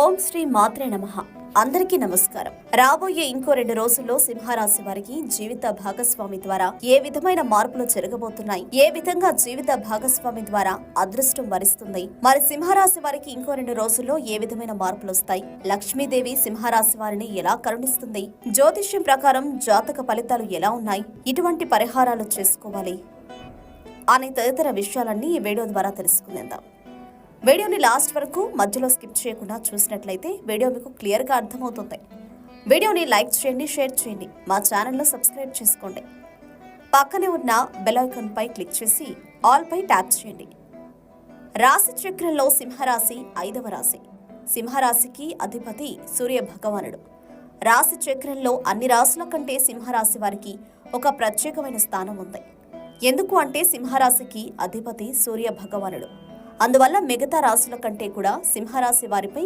ఓం శ్రీ మాత్రే నమ. అందరికీ నమస్కారం. రాబోయే ఇంకో రెండు రోజుల్లో సింహరాశి వారికి జీవిత భాగస్వామి ద్వారా ఏ విధమైన మార్పులు జరగబోతున్నాయి? ఏ విధంగా జీవిత భాగస్వామి ద్వారా అదృష్టం వరిస్తుంది? మరి సింహరాశి వారికి ఇంకో రెండు రోజుల్లో ఏ విధమైన మార్పులు వస్తాయి? లక్ష్మీదేవి సింహరాశి వారిని ఎలా కరుణిస్తుంది? జ్యోతిష్యం ప్రకారం జాతక ఫలితాలు ఎలా ఉన్నాయి? ఇటువంటి పరిహారాలు చేసుకోవాలి. అనే తదితర విషయాలన్నీ ఈ వీడియో ద్వారా తెలుసుకుందాం వీడియోని లాస్ట్ వరకు మధ్యలో స్కిప్ చేయకుండా చూసినట్లయితే వీడియో మీకు క్లియర్గా అర్థమవుతుంది. వీడియోని లైక్ చేయండి షేర్ చేయండి. మా ఛానల్లో సబ్స్క్రైబ్ చేసుకోండి. పక్కనే ఉన్న బెల్ క్లిక్ చేసి ఆల్ పై ట్యాప్ చేయండి. రాశి చక్రంలో సింహరాశి ఐదవ రాశి. సింహరాశికి అధిపతి సూర్య భగవానుడు రాశి చక్రంలో అన్ని రాశుల కంటే సింహరాశి వారికి ఒక ప్రత్యేకమైన స్థానం ఉంది. ఎందుకు అంటే సింహరాశికి అధిపతి సూర్య భగవానుడు అందువల్ల మిగతా రాశుల కంటే కూడా సింహరాశి వారిపై